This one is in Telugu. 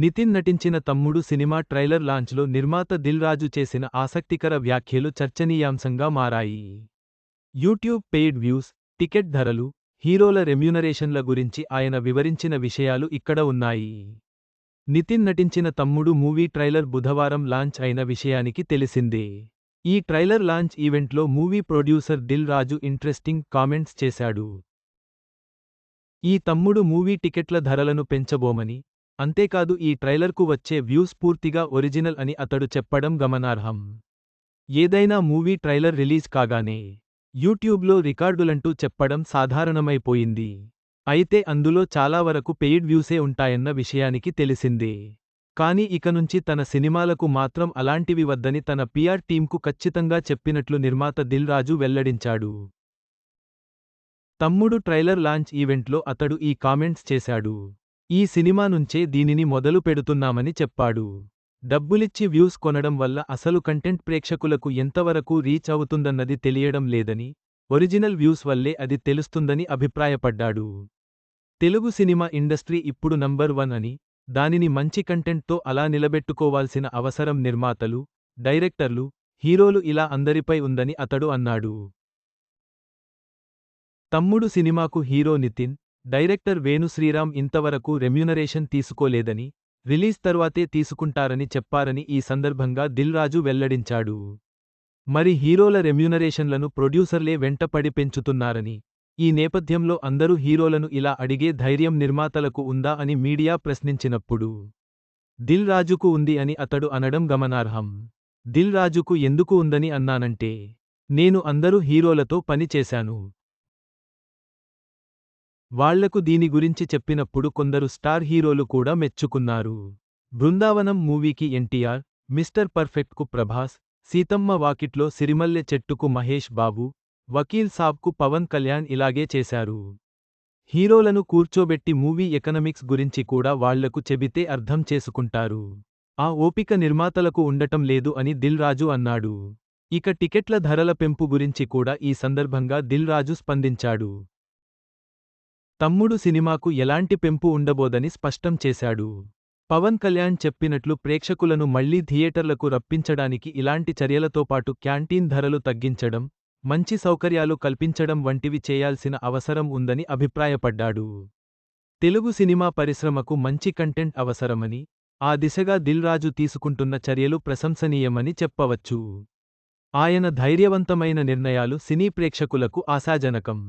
నితిన్ నటించిన తమ్ముడు సినిమా ట్రైలర్ లాంచ్లో నిర్మాత దిల్ రాజు చేసిన ఆసక్తికర వ్యాఖ్యలు చర్చనీయాంశంగా మారాయి. యూట్యూబ్ పెయిడ్ వ్యూస్ టికెట్ ధరలు హీరోల రెమ్యూనరేషన్ల గురించి ఆయన వివరించిన విషయాలు ఇక్కడ ఉన్నాయి. నితిన్ నటించిన తమ్ముడు మూవీ ట్రైలర్ బుధవారం లాంచ్ అయిన విషయానికి తెలిసిందే. ఈ ట్రైలర్ లాంచ్ ఈవెంట్లో movie producer Dil Raju interesting comments చేశాడు. ఈ తమ్ముడు మూవీ టికెట్ల ధరలను పెంచబోమని అంతేకాదు ఈ ట్రైలర్కు వచ్చే వ్యూస్ పూర్తిగా ఒరిజినల్ అని అతడు చెప్పడం గమనార్హం. ఏదైనా మూవీ ట్రైలర్ రిలీజ్ కాగానే యూట్యూబ్లో రికార్డులంటూ చెప్పడం సాధారణమైపోయింది. అయితే అందులో చాలా వరకు పెయిడ్ వ్యూసే ఉంటాయన్న విషయానికి తెలిసిందే. కాని ఇక నుంచి తన సినిమాలకు మాత్రం అలాంటివి వద్దని తన పిఆర్ టీంకు ఖచ్చితంగా చెప్పినట్లు నిర్మాత దిల్ రాజు వెల్లడించాడు. తమ్ముడు ట్రైలర్ లాంచ్ ఈవెంట్లో అతడు ఈ కామెంట్స్ చేశాడు. ఈ సినిమా నుంచే దీనిని మొదలు పెడుతున్నామని చెప్పాడు. డబ్బులిచ్చి వ్యూస్ కొనడం వల్ల అసలు కంటెంట్ ప్రేక్షకులకు ఎంతవరకు రీచ్ అవుతుందన్నది తెలియడం లేదని ఒరిజినల్ వ్యూస్ వల్లే అది తెలుస్తుందని అభిప్రాయపడ్డాడు. తెలుగు సినిమా ఇండస్ట్రీ ఇప్పుడు నంబర్ వన్ అని దానిని మంచి కంటెంట్తో అలా నిలబెట్టుకోవాల్సిన అవసరం నిర్మాతలు డైరెక్టర్లు హీరోలు ఇలా అందరిపై ఉందని అతడు అన్నాడు. తమ్ముడు సినిమాకు హీరో నితిన్ డైరెక్టర్ వేణు శ్రీరామ్ ఇంతవరకు రెమ్యూనరేషన్ తీసుకోలేదని రిలీజ్ తర్వాతే తీసుకుంటారని చెప్పారని ఈ సందర్భంగా దిల్ రాజు వెల్లడించాడు. మరి హీరోల రెమ్యూనరేషన్లను ప్రొడ్యూసర్లే వెంటపడి పెంచుతున్నారని ఈ నేపథ్యంలో అందరూ హీరోలను ఇలా అడిగే ధైర్యం నిర్మాతలకు ఉందా అని మీడియా ప్రశ్నించినప్పుడు దిల్ రాజుకు ఉంది అని అతడు అనడం గమనార్హం. దిల్ రాజుకు ఎందుకు ఉందని అన్నానంటే నేను అందరూ హీరోలతో పని చేశాను. వాళ్ళకు దీని గురించి చెప్పినప్పుడు కొందరు స్టార్ హీరోలు కూడా మెచ్చుకున్నారు. బృందావనం మూవీకి ఎన్టీఆర్ మిస్టర్ పర్ఫెక్ట్కు ప్రభాస్ సీతమ్మ వాకిట్లో సిరిమల్లె చెట్టుకు మహేష్ బాబు వకీల్ సాబ్కు పవన్ కళ్యాణ్ ఇలాగే చేశారు. హీరోలను కూర్చోబెట్టి మూవీ ఎకనమిక్స్ గురించి కూడా వాళ్ళకు చెబితే అర్థం చేసుకుంటారు. ఆ ఓపిక నిర్మాతలకు ఉండటం లేదు అని దిల్ రాజు అన్నాడు. ఇక టికెట్ల ధరల పెంపు గురించి కూడా ఈ సందర్భంగా దిల్ రాజు స్పందించాడు. తమ్ముడు సినిమాకు ఎలాంటి పెంపు ఉండబోదని స్పష్టం చేశాడు. పవన్ కళ్యాణ్ చెప్పినట్లు ప్రేక్షకులను మళ్ళీ థియేటర్లకు రప్పించడానికి ఇలాంటి చర్యలతో పాటు క్యాంటీన్ ధరలు తగ్గించడం మంచి సౌకర్యాలు కల్పించడం వంటివి చేయాల్సిన అవసరం ఉందని అభిప్రాయపడ్డాడు. తెలుగు సినిమా పరిశ్రమకు మంచి కంటెంట్ అవసరమని ఆ దిశగా దిల్ రాజు తీసుకుంటున్న చర్యలు ప్రశంసనీయమని చెప్పవచ్చు. ఆయన ధైర్యవంతమైన నిర్ణయాలు సినీ ప్రేక్షకులకు ఆశాజనకం.